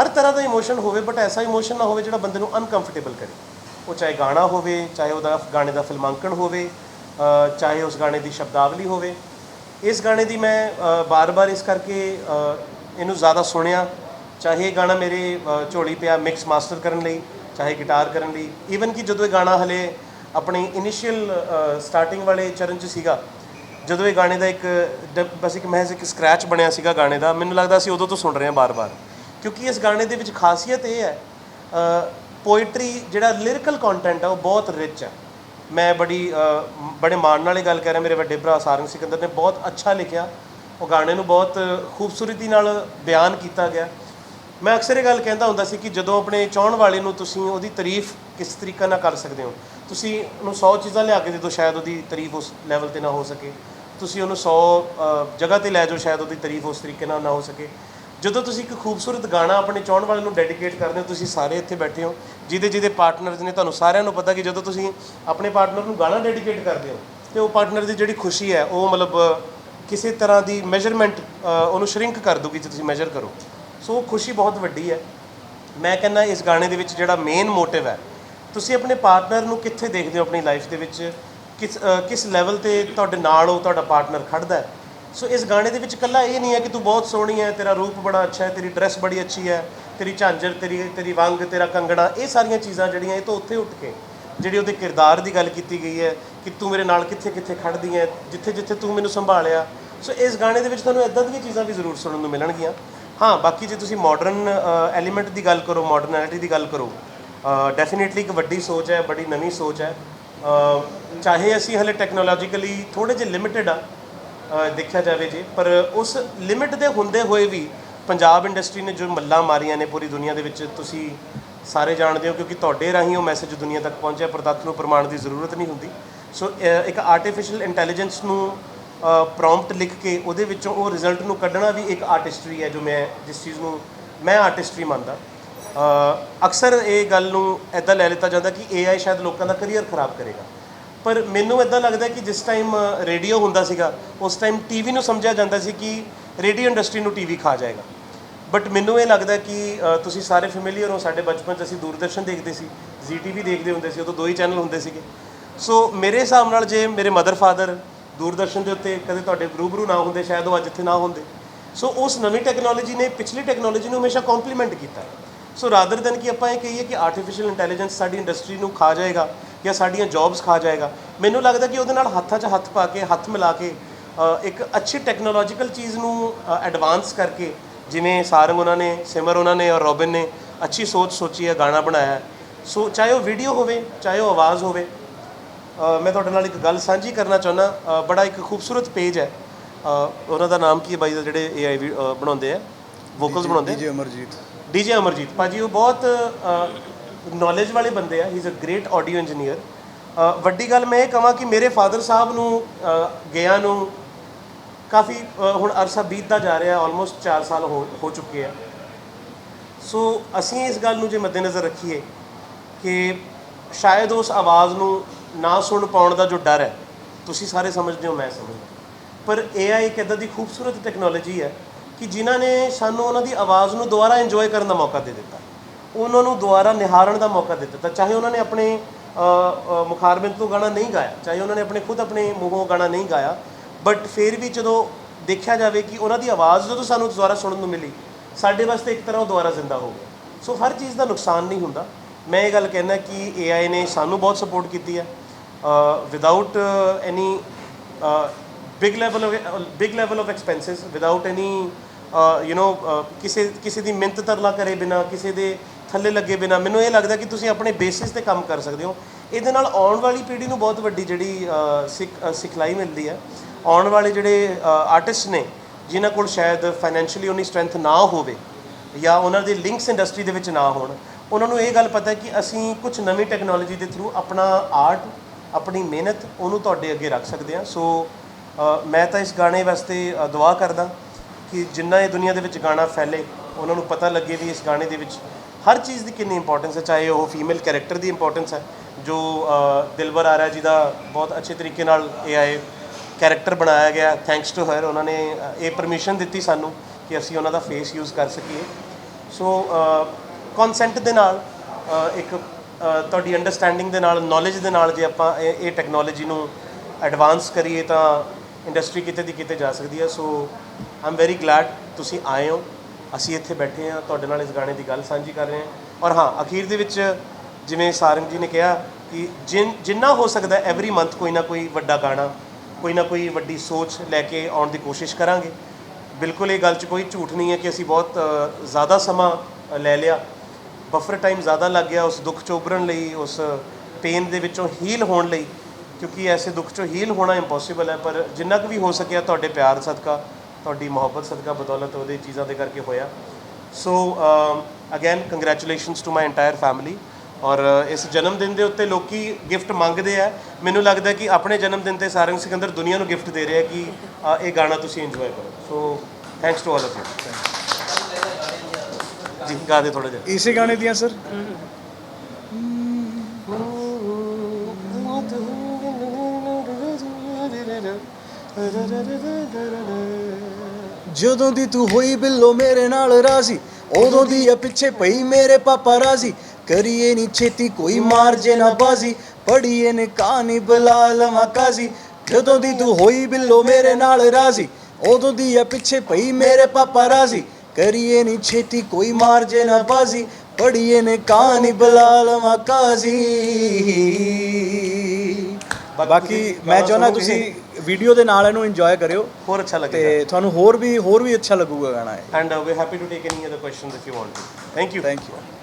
ਹਰ ਤਰ੍ਹਾਂ ਦਾ ਇਮੋਸ਼ਨ ਹੋਵੇ ਬਟ ਐਸਾ ਇਮੋਸ਼ਨ ਨਾ ਹੋਵੇ ਜਿਹੜਾ ਬੰਦੇ ਨੂੰ ਅਨਕੰਫਰਟੇਬਲ ਕਰੇ। ਉਹ ਚਾਹੇ ਗਾਣਾ ਹੋਵੇ ਚਾਹੇ ਉਹਦਾ ਗਾਣੇ ਦਾ ਫਿਲਮਾਂਕਣ ਹੋਵੇ ਚਾਹੇ ਉਸ ਗਾਣੇ ਦੀ ਸ਼ਬਦਾਵਲੀ ਹੋਵੇ। ਇਸ ਗਾਣੇ ਦੀ ਮੈਂ ਅ, ਬਾਰ-ਬਾਰ ਇਸ ਕਰਕੇ ਇਹਨੂੰ ਜ਼ਿਆਦਾ ਸੁਣਿਆ। ਚਾਹੇ ਇਹ ਗਾਣਾ ਮੇਰੇ ਝੋਲੀ ਪਿਆ ਮਿਕਸ ਮਾਸਟਰ ਕਰਨ ਲਈ ਚਾਹੇ ਗਿਟਾਰ ਕਰਨ ਲਈ। ਈਵਨ ਕਿ ਜਦੋਂ ਇਹ ਗਾਣਾ ਹਲੇ ਆਪਣੀ ਇਨੀਸ਼ੀਅਲ ਸਟਾਰਟਿੰਗ ਵਾਲੇ ਚਰਨ 'ਚ ਸੀਗਾ ਜਦੋਂ ਇਹ ਗਾਣੇ ਦਾ ਇੱਕ ਡ- ਬਸ ਇੱਕ ਮਹਿਜ਼ ਇੱਕ ਸਕ੍ਰੈਚ ਬਣਿਆ ਸੀਗਾ ਗਾਣੇ ਦਾ ਮੈਨੂੰ ਲੱਗਦਾ ਸੀ ਉਦੋਂ ਤੋਂ ਸੁਣ ਰਹੇ ਹਾਂ ਬਾਰ-ਬਾਰ। ਕਿਉਂਕਿ ਇਸ ਗਾਣੇ ਦੇ ਵਿੱਚ ਖਾਸੀਅਤ ਇਹ ਹੈ ਪੋਇਟਰੀ ਜਿਹੜਾ ਲਿਰਿਕਲ ਕੰਟੈਂਟ ਹੈ ਉਹ ਬਹੁਤ ਰਿਚ ਹੈ ਮੈਂ ਬੜੀ ਬੜੇ ਮਾਣ ਨਾਲ ਇਹ ਗੱਲ ਕਰ ਰਿਹਾ, ਮੇਰੇ ਵੱਡੇ ਭਰਾ ਸਾਰੰਗ ਸਿਕੰਦਰ ਨੇ ਬਹੁਤ ਅੱਛਾ ਲਿਖਿਆ। ਉਹ ਗਾਣੇ ਨੂੰ ਬਹੁਤ ਖੂਬਸੂਰਤੀ ਨਾਲ ਬਿਆਨ ਕੀਤਾ ਗਿਆ। ਮੈਂ ਅਕਸਰ ਇਹ ਗੱਲ ਕਹਿੰਦਾ ਹੁੰਦਾ ਸੀ ਕਿ ਜਦੋਂ ਆਪਣੇ ਚਾਹਣ ਵਾਲੇ ਨੂੰ ਤੁਸੀਂ ਉਹਦੀ ਤਾਰੀਫ ਕਿਸ ਤਰੀਕੇ ਨਾਲ ਕਰ ਸਕਦੇ ਹੋ, ਤੁਸੀਂ ਉਹਨੂੰ 100 ਚੀਜ਼ਾਂ ਲਿਆ ਕੇ ਦੇ ਦਿਓ, ਸ਼ਾਇਦ ਉਹਦੀ ਤਾਰੀਫ ਉਸ ਲੈਵਲ ਤੇ ਨਾ ਹੋ ਸਕੇ। ਤੁਸੀਂ ਉਹਨੂੰ 100 ਜਗ੍ਹਾ ਤੇ ਲੈ ਜਾਓ, ਸ਼ਾਇਦ ਉਹਦੀ ਤਾਰੀਫ ਉਸ ਤਰੀਕੇ ਨਾਲ ਨਾ ਹੋ ਸਕੇ। ਜਦੋਂ ਤੁਸੀਂ ਇੱਕ ਖੂਬਸੂਰਤ ਗਾਣਾ ਆਪਣੇ ਚਾਹਣ ਵਾਲੇ ਨੂੰ ਡੈਡੀਕੇਟ ਕਰਦੇ ਹੋ, ਤੁਸੀਂ ਸਾਰੇ ਇੱਥੇ ਬੈਠੇ ਹੋ, ਜਿਹਦੇ ਜਿਹਦੇ ਪਾਰਟਨਰਸ ਨੇ ਤੁਹਾਨੂੰ ਸਾਰਿਆਂ ਨੂੰ ਪਤਾ ਕਿ ਜਦੋਂ ਤੁਸੀਂ ਆਪਣੇ ਪਾਰਟਨਰ ਨੂੰ ਗਾਣਾ ਡੈਡੀਕੇਟ ਕਰਦੇ ਹੋ, ਤੇ ਉਹ ਪਾਰਟਨਰ ਦੀ ਜਿਹੜੀ ਖੁਸ਼ੀ ਹੈ, ਉਹ ਮਤਲਬ ਕਿਸੇ ਤਰ੍ਹਾਂ ਦੀ ਮੈਜ਼ਰਮੈਂਟ ਉਹਨੂੰ ਸ਼ਰਿੰਕ ਕਰ ਦੂਗੀ ਜੇ ਤੁਸੀਂ ਮੈਜ਼ਰ ਕਰੋ। ਸੋ ਉਹ ਖੁਸ਼ੀ ਬਹੁਤ ਵੱਡੀ ਹੈ। ਮੈਂ ਕਹਿੰਦਾ ਇਸ ਗਾਣੇ ਦੇ ਵਿੱਚ ਜਿਹੜਾ ਮੇਨ ਮੋਟਿਵ ਹੈ, ਤੁਸੀਂ ਆਪਣੇ ਪਾਰਟਨਰ ਨੂੰ ਕਿੱਥੇ ਦੇਖਦੇ ਹੋ ਆਪਣੀ ਲਾਈਫ ਦੇ ਵਿੱਚ? ਕਿਸ ਕਿਸ ਲੈਵਲ ਤੇ ਤੁਹਾਡੇ ਨਾਲ ਉਹ ਤੁਹਾਡਾ ਪਾਰਟਨਰ ਖੜਦਾ ਹੈ? ਸੋ ਇਸ ਗਾਣੇ ਦੇ ਵਿੱਚ ਇਕੱਲਾ ਇਹ ਨਹੀਂ ਹੈ ਕਿ ਤੂੰ ਬਹੁਤ ਸੋਹਣੀ ਹੈ, ਤੇਰਾ ਰੂਪ ਬੜਾ ਅੱਛਾ ਹੈ, ਤੇਰੀ ਡਰੈਸ ਬੜੀ ਅੱਛੀ ਹੈ, ਤੇਰੀ ਝਾਂਜਰ, ਤੇਰੀ ਤੇਰੀ ਵੰਗ, ਤੇਰਾ ਕੰਗਣਾ, ਇਹ ਸਾਰੀਆਂ ਚੀਜ਼ਾਂ ਜਿਹੜੀਆਂ ਇਹ ਤੋਂ ਉੱਥੇ ਉੱਠ ਕੇ, ਜਿਹੜੀ ਉਹਦੇ ਕਿਰਦਾਰ ਦੀ ਗੱਲ ਕੀਤੀ ਗਈ ਹੈ ਕਿ ਤੂੰ ਮੇਰੇ ਨਾਲ ਕਿੱਥੇ ਕਿੱਥੇ ਖੜਦੀ ਹੈ ਜਿੱਥੇ ਜਿੱਥੇ ਤੂੰ ਮੈਨੂੰ ਸੰਭਾਲਿਆ। ਸੋ ਇਸ ਗਾਣੇ ਦੇ ਵਿੱਚ ਤੁਹਾਨੂੰ ਇਦਾਂ ਦੀਆਂ ਚੀਜ਼ਾਂ ਵੀ ਜ਼ਰੂਰ ਸੁਣਨ ਨੂੰ ਮਿਲਣਗੀਆਂ। ਹਾਂ, ਬਾਕੀ ਜੇ ਤੁਸੀਂ ਮਾਡਰਨ ਐਲੀਮੈਂਟ ਦੀ ਗੱਲ ਕਰੋ ਮਾਡਰਨੈਲਿਟੀ ਦੀ ਗੱਲ ਕਰੋ ਡੈਫੀਨਿਟਲੀ ਇੱਕ ਵੱਡੀ ਸੋਚ ਹੈ, ਬੜੀ ਨਵੀਂ ਸੋਚ ਹੈ। ਚਾਹੇ ਅਸੀਂ ਹਲੇ ਟੈਕਨੋਲੋਜੀਕਲੀ ਥੋੜੇ ਜਿਹੇ ਲਿਮਿਟਿਡ ਆ ਦੇਖਿਆ ਜਾਵੇ ਜੇ, ਪਰ ਉਸ ਲਿਮਿਟ ਦੇ ਹੁੰਦੇ ਹੋਏ ਵੀ ਪੰਜਾਬ ਇੰਡਸਟਰੀ ਨੇ ਜੋ ਮੱਲਾਂ ਮਾਰੀਆਂ ਨੇ ਪੂਰੀ ਦੁਨੀਆ ਦੇ ਵਿੱਚ, ਤੁਸੀਂ ਸਾਰੇ ਜਾਣਦੇ ਹੋ ਕਿਉਂਕਿ ਤੁਹਾਡੇ ਰਾਹੀਂ ਉਹ ਮੈਸੇਜ ਦੁਨੀਆ ਤੱਕ ਪਹੁੰਚਿਆ ਪਰ ਤੱਥ ਨੂੰ ਪ੍ਰਮਾਣ ਦੀ ਜ਼ਰੂਰਤ ਨਹੀਂ ਹੁੰਦੀ। ਸੋ ਇੱਕ ਆਰਟੀਫੀਸ਼ੀਅਲ ਇੰਟੈਲੀਜੈਂਸ ਨੂੰ ਪ੍ਰੌਮਪਟ ਲਿਖ ਕੇ ਉਹਦੇ ਵਿੱਚੋਂ ਉਹ ਰਿਜ਼ਲਟ ਨੂੰ ਕੱਢਣਾ ਵੀ ਇੱਕ ਆਰਟਿਸਟਰੀ ਹੈ ਜੋ ਮੈਂ, ਜਿਸ ਚੀਜ਼ ਨੂੰ ਮੈਂ ਆਰਟਿਸਟਰੀ ਮੰਨਦਾ। ਅਕਸਰ ਇਹ ਗੱਲ ਨੂੰ ਐਦਾਂ ਲੈ ਲਿੱਤਾ ਜਾਂਦਾ ਕਿ AI ਸ਼ਾਇਦ ਲੋਕਾਂ ਦਾ ਕਰੀਅਰ ਖਰਾਬ ਕਰੇਗਾ। ਪਰ ਮੈਨੂੰ ਇਦਾਂ ਲੱਗਦਾ ਕਿ ਜਿਸ ਟਾਈਮ ਰੇਡੀਓ ਹੁੰਦਾ ਸੀਗਾ, ਉਸ ਟਾਈਮ ਟੀਵੀ ਨੂੰ ਸਮਝਿਆ ਜਾਂਦਾ ਸੀ ਕਿ ਰੇਡੀਓ ਇੰਡਸਟਰੀ ਨੂੰ ਟੀਵੀ ਖਾ ਜਾਏਗਾ। ਬਟ ਮੈਨੂੰ ਇਹ ਲੱਗਦਾ ਕਿ ਤੁਸੀਂ ਸਾਰੇ ਫੈਮਿਲੀਅਰ ਹੋ, ਸਾਡੇ ਬਚਪਨ 'ਚ ਅਸੀਂ ਦੂਰਦਰਸ਼ਨ ਦੇਖਦੇ ਸੀ ਜ਼ੀ ਜ਼ੀਟੀਵੀ ਦੇਖਦੇ ਹੁੰਦੇ ਸੀ, ਉਦੋਂ ਦੋ ਹੀ ਚੈਨਲ ਹੁੰਦੇ ਸੀਗੇ। ਸੋ ਮੇਰੇ ਹਿਸਾਬ ਨਾਲ ਜੇ ਮੇਰੇ ਮਦਰ ਫਾਦਰ ਦੂਰਦਰਸ਼ਨ ਦੇ ਉੱਤੇ ਕਦੇ ਤੁਹਾਡੇ ਰੂਬਰੂ ਨਾ ਹੁੰਦੇ, ਸ਼ਾਇਦ ਉਹ ਅੱਜ ਇੱਥੇ ਨਾ ਹੁੰਦੇ। ਸੋ ਉਸ ਨਵੀਂ ਟੈਕਨੋਲੋਜੀ ਨੇ ਪਿਛਲੀ ਟੈਕਨੋਲੋਜੀ ਨੂੰ ਹਮੇਸ਼ਾ ਕੰਪਲੀਮੈਂਟ ਕੀਤਾ। ਸੋ ਰਾਦਰ ਦਨ ਕਿ ਆਪਾਂ ਇਹ ਕਹੀਏ ਕਿ ਆਰਟੀਫੀਸ਼ੀਅਲ ਇੰਟੈਲੀਜੈਂਸ ਸਾਡੀ ਇੰਡਸਟਰੀ ਨੂੰ ਖਾ ਜਾਏਗਾ ਜਾਂ ਸਾਡੀਆਂ ਜੌਬਸ ਖਾ ਜਾਏਗਾ। ਮੈਨੂੰ ਲੱਗਦਾ ਕਿ ਉਹਦੇ ਨਾਲ ਹੱਥਾਂ 'ਚ ਹੱਥ ਪਾ ਕੇ ਹੱਥ ਮਿਲਾ ਕੇ ਇੱਕ ਅੱਛੀ ਟੈਕਨੋਲੋਜੀਕਲ ਚੀਜ਼ ਨੂੰ ਐਡਵਾਂਸ ਕਰਕੇ ਜਿਵੇਂ ਸਾਰੰਗ ਉਹਨਾਂ ਨੇ ਸਿਮਰ ਉਹਨਾਂ ਨੇ ਔਰ ਰੋਬਿਨ ਨੇ ਅੱਛੀ ਸੋਚ ਸੋਚੀ ਹੈ ਗਾਣਾ ਬਣਾਇਆ ਸੋ ਚਾਹੇ ਉਹ ਵੀਡੀਓ ਹੋਵੇ ਚਾਹੇ ਉਹ ਆਵਾਜ਼ ਹੋਵੇ ਮੈਂ ਤੁਹਾਡੇ ਨਾਲ ਇੱਕ ਗੱਲ ਸਾਂਝੀ ਕਰਨਾ ਚਾਹੁੰਦਾ ਬੜਾ ਇੱਕ ਖੂਬਸੂਰਤ ਪੇਜ ਹੈ। ਉਹਨਾਂ ਦਾ ਨਾਮ ਕੀ ਹੈ ਬਾਈ ਦਾ ਜਿਹੜੇ AI ਬਣਾਉਂਦੇ ਆ? ਵੋਕਲਸ ਬਣਾਉਂਦੇ ਜੀ ਅਮਰਜੀਤ। ਡੀਜੇ ਅਮਰਜੀਤ। ਭਾਜੀ ਉਹ ਬਹੁਤ ਨੌਲੇਜ ਵਾਲੇ ਬੰਦੇ ਆ ਹੀ is a great audio engineer ਵੱਡੀ ਗੱਲ ਮੈਂ ਇਹ ਕਹਾਂ ਕਿ ਮੇਰੇ ਫਾਦਰ ਸਾਹਿਬ ਨੂੰ ਗਿਆ ਨੂੰ ਕਾਫੀ ਹੁਣ ਅਰਸਾ ਬੀਤਦਾ ਜਾ ਰਿਹਾ ਆਲਮੋਸਟ 4 ਸਾਲ ਹੋ ਹੋ ਚੁੱਕੇ ਆ। ਸੋ ਅਸੀਂ ਇਸ ਗੱਲ ਨੂੰ ਜੇ ਮੱਦੇਨਜ਼ਰ ਰੱਖੀਏ ਕਿ ਸ਼ਾਇਦ ਉਸ ਆਵਾਜ਼ ਨੂੰ ਨਾ ਸੁਣ ਪਾਉਣ ਦਾ ਜੋ ਡਰ ਹੈ, ਤੁਸੀਂ ਸਾਰੇ ਸਮਝਦੇ ਹੋ, ਮੈਂ ਸਮਝਦਾ। ਪਰ AI ਇੱਕ ਇਦਾਂ ਦੀ ਖੂਬਸੂਰਤ ਟੈਕਨੋਲੋਜੀ ਹੈ ਕਿ ਜਿਨ੍ਹਾਂ ਨੇ ਸਾਨੂੰ ਉਹਨਾਂ ਦੀ ਆਵਾਜ਼ ਨੂੰ ਦੁਬਾਰਾ ਇੰਜੋਏ ਕਰਨ ਦਾ ਮੌਕਾ ਦੇ ਦਿੱਤਾ। ਉਹਨਾਂ ਨੂੰ ਦੁਬਾਰਾ ਨਿਹਾਰਨ ਦਾ ਮੌਕਾ ਦੇ ਦਿੱਤਾ ਚਾਹੇ ਉਹਨਾਂ ਨੇ ਆਪਣੇ ਮੁਖਾਰਬਿੰਦ ਤੋਂ ਗਾਣਾ ਨਹੀਂ ਗਾਇਆ, ਚਾਹੇ ਉਹਨਾਂ ਨੇ ਆਪਣੇ ਖੁਦ ਆਪਣੇ ਮੂੰਹੋਂ ਗਾਣਾ ਨਹੀਂ ਗਾਇਆ ਬਟ ਫਿਰ ਵੀ ਜਦੋਂ ਦੇਖਿਆ ਜਾਵੇ ਕਿ ਉਹਨਾਂ ਦੀ ਆਵਾਜ਼ ਜਦੋਂ ਸਾਨੂੰ ਦੁਬਾਰਾ ਸੁਣਨ ਨੂੰ ਮਿਲੀ, ਸਾਡੇ ਵਾਸਤੇ ਇੱਕ ਤਰ੍ਹਾਂ ਉਹ ਦੁਬਾਰਾ ਜ਼ਿੰਦਾ ਹੋ ਗਿਆ ਸੋ ਹਰ ਚੀਜ਼ ਦਾ ਨੁਕਸਾਨ ਨਹੀਂ ਹੁੰਦਾ। ਮੈਂ ਇਹ ਗੱਲ ਕਹਿਣਾ ਕਿ AI ਨੇ ਸਾਨੂੰ ਬਹੁਤ ਸਪੋਰਟ ਕੀਤੀ ਹੈ। Without any big level of big level of expenses without any you know ਕਿਸੇ ਕਿਸੇ ਦੀ ਮਿਹਨਤ ਤਰਲਾ ਕਰੇ ਬਿਨਾ, ਕਿਸੇ ਦੇ ਥੱਲੇ ਲੱਗੇ ਬਿਨਾ। ਮੈਨੂੰ ਇਹ ਲੱਗਦਾ ਕਿ ਤੁਸੀਂ ਆਪਣੇ ਬੇਸਿਸ ਤੇ ਕੰਮ ਕਰ ਸਕਦੇ ਹੋ। ਇਹਦੇ ਨਾਲ ਆਉਣ ਵਾਲੀ ਪੀੜ੍ਹੀ ਨੂੰ ਬਹੁਤ ਵੱਡੀ ਜਿਹੜੀ ਸਿੱਖ ਸਿਖਲਾਈ ਮਿਲਦੀ ਹੈ। ਆਉਣ ਵਾਲੇ ਜਿਹੜੇ ਆਰਟਿਸਟ ਨੇ, ਜਿਨ੍ਹਾਂ ਕੋਲ ਸ਼ਾਇਦ ਫਾਈਨੈਂਸ਼ੀਅਲੀ ਉਨੀ ਸਟਰੈਂਥ ਨਾ ਹੋਵੇ ਜਾਂ ਉਹਨਾਂ ਦੇ ਲਿੰਕਸ ਇੰਡਸਟਰੀ ਦੇ ਵਿੱਚ ਨਾ ਹੋਣ, ਉਹਨਾਂ ਨੂੰ ਇਹ ਗੱਲ ਪਤਾ ਹੈ ਕਿ ਅਸੀਂ ਕੁਝ ਨਵੀਂ ਟੈਕਨੋਲੋਜੀ ਦੇ ਥਰੂ ਆਪਣਾ ਆਰਟ ਆਪਣੀ ਮਿਹਨਤ ਉਹਨੂੰ ਤੁਹਾਡੇ ਅੱਗੇ ਰੱਖ ਸਕਦੇ ਹਾਂ। ਸੋ ਮੈਂ ਤਾਂ ਇਸ ਗਾਣੇ ਵਾਸਤੇ ਦੁਆ ਕਰਦਾ ਕਿ ਜਿੰਨਾ ਇਹ ਦੁਨੀਆ ਦੇ ਵਿੱਚ ਗਾਣਾ ਫੈਲੇ ਉਹਨਾਂ ਨੂੰ ਪਤਾ ਲੱਗੇ ਵੀ ਇਸ ਗਾਣੇ ਦੇ ਵਿੱਚ ਹਰ ਚੀਜ਼ ਦੀ ਕਿੰਨੀ ਇੰਪੋਰਟੈਂਸ ਹੈ, ਚਾਹੇ ਉਹ ਫੀਮੇਲ ਕੈਰੈਕਟਰ ਦੀ ਇੰਪੋਰਟੈਂਸ ਹੈ, ਜੋ ਦਿਲਵਰ ਦਿਲਬਰ ਆਰਿਆ ਜੀ ਦਾ ਬਹੁਤ ਅੱਛੇ ਤਰੀਕੇ ਨਾਲ AI ਕੈਰੈਕਟਰ ਬਣਾਇਆ ਗਿਆ। ਥੈਂਕਸ ਟੂ ਹਰ ਉਹਨਾਂ ਨੇ ਇਹ ਪਰਮਿਸ਼ਨ ਦਿੱਤੀ ਸਾਨੂੰ ਕਿ ਅਸੀਂ ਉਹਨਾਂ ਦਾ ਫੇਸ ਯੂਜ਼ ਕਰ ਸਕੀਏ। ਸੋ ਕਨਸੈਂਟ ਦੇ ਨਾਲ ਇੱਕ ਤੁਹਾਡੀ ਅੰਡਰਸਟੈਂਡਿੰਗ ਦੇ ਨਾਲ ਨੌਲੇਜ ਦੇ ਨਾਲ ਜੇ ਆਪਾਂ ਇਹ ਇਹ ਟੈਕਨੋਲੋਜੀ ਨੂੰ ਐਡਵਾਂਸ ਕਰੀਏ ਤਾਂ ਇੰਡਸਟਰੀ ਕਿਤੇ ਦੀ ਕਿਤੇ ਜਾ ਸਕਦੀ ਹੈ। ਸੋ ਆਮ ਵੈਰੀ ਗਲੈਡ ਤੁਸੀਂ ਆਏ ਹੋ। ਅਸੀਂ ਇੱਥੇ ਬੈਠੇ ਹਾਂ, ਤੁਹਾਡੇ ਨਾਲ ਇਸ ਗਾਣੇ ਦੀ ਗੱਲ ਸਾਂਝੀ ਕਰ ਰਹੇ ਹਾਂ। ਔਰ ਹਾਂ, ਅਖੀਰ ਦੇ ਵਿੱਚ ਜਿਵੇਂ ਸਾਰੰਗ ਜੀ ਨੇ ਕਿਹਾ ਕਿ ਜਿਨ, ਜਿੰਨਾ ਹੋ ਸਕਦਾ ਐਵਰੀ ਮੰਥ ਕੋਈ ਨਾ ਕੋਈ ਵੱਡਾ ਗਾਣਾ, ਕੋਈ ਨਾ ਕੋਈ ਵੱਡੀ ਸੋਚ ਲੈ ਕੇ ਆਉਣ ਦੀ ਕੋਸ਼ਿਸ਼ ਕਰਾਂਗੇ। ਬਿਲਕੁਲ ਇਹ ਗੱਲ 'ਚ ਕੋਈ ਝੂਠ ਨਹੀਂ ਹੈ ਕਿ ਅਸੀਂ ਬਹੁਤ ਜ਼ਿਆਦਾ ਸਮਾਂ ਲੈ ਲਿਆ। ਬਫਰ ਟਾਈਮ ਜ਼ਿਆਦਾ ਲੱਗ ਗਿਆ ਉਸ ਦੁੱਖ 'ਚੋਂ ਉਭਰਨ ਲਈ, ਉਸ ਪੇਨ ਦੇ ਵਿੱਚੋਂ ਹੀਲ ਹੋਣ ਲਈ, ਕਿਉਂਕਿ ਐਸੇ ਦੁੱਖ 'ਚੋਂ ਹੀਲ ਹੋਣਾ ਇੰਪੋਸੀਬਲ ਹੈ, ਪਰ ਜਿੰਨਾ ਕੁ ਵੀ ਹੋ ਸਕਿਆ, ਤੁਹਾਡੇ ਪਿਆਰ ਸਦਕਾ ਤੁਹਾਡੀ ਮੁਹੱਬਤ ਸਦਕਾ ਬਦੌਲਤ ਉਹਦੇ ਚੀਜ਼ਾਂ ਦੇ ਕਰਕੇ ਹੋਇਆ। So again congratulations to my entire family ਔਰ ਇਸ ਜਨਮ ਦਿਨ ਦੇ ਉੱਤੇ ਲੋਕੀ ਗਿਫਟ ਮੰਗਦੇ ਆ। ਮੈਨੂੰ ਲੱਗਦਾ ਕਿ ਆਪਣੇ ਜਨਮ ਦਿਨ ਤੇ ਸਾਰੰਗ ਸਿਕੰਦਰ ਦੁਨੀਆ ਨੂੰ ਗਿਫਟ ਦੇ ਰਿਹਾ ਕਿ ਇਹ ਗਾਣਾ ਤੁਸੀਂ ਇੰਜੋਏ ਕਰੋ। So thanks to all of you ਜੀ ਗਾ ਦੇ ਥੋੜਾ ਜਿਹਾ। ਇਸੇ ਗਾਣੇ ਦੀਆਂ ਸਰ ਜਦੋਂ ਦੀ ਤੂੰ ਹੋਈ ਬਿੱਲੋ ਮੇਰੇ ਨਾਲ ਰਾਜ਼ੀ, ਉਦੋਂ ਦੀ ਆ ਪਿੱਛੇ ਪਈ ਮੇਰੇ ਪਾਪਾ ਰਾਜ਼ੀ। ਕਰੀਏ ਨੀ ਛੇਤੀ, ਕੋਈ ਮਾਰ ਜੇ ਨਾ ਬਾਜ਼ੀ ਪੜੀਏ ਨੇ ਕਹਾਣੀ ਬਲਾ ਲਵਾਂ ਕਾਜ਼ੀ। ਜਦੋਂ ਦੀ ਤੂੰ ਹੋਈ ਬਿੱਲੋ ਮੇਰੇ ਨਾਲ ਰਾਜ਼ੀ, ਉਦੋਂ ਦੀ ਆ ਪਿੱਛੇ ਪਈ ਮੇਰੇ ਪਾਪਾ ਰਾਜ਼ੀ। ਕਰੀਏ ਨੀ ਛੇਤੀ, ਕੋਈ ਮਾਰ ਜੇ ਨਾ ਬਾਜ਼ੀ ਪੜੀਏ ਨੇ ਕਹਾਣੀ ਬਲਾ ਲਵਾਂ ਕਾਜ਼ੀ। ਬਾਕੀ ਮੈਂ ਚਾਹੁੰਦਾ ਤੁਸੀਂ ਵੀਡੀਓ ਦੇ ਨਾਲ ਇਹਨੂੰ ਇੰਜੋਏ ਕਰਿਓ ਹੋਰ ਅੱਛਾ ਲੱਗੇਗਾ ਤੇ ਤੁਹਾਨੂੰ ਹੋਰ ਵੀ ਹੋਰ ਵੀ ਅੱਛਾ ਲੱਗੂਗਾ ਗਾਣਾ ਇਹ uh, we're happy to take any other questions if you want to thank you thank you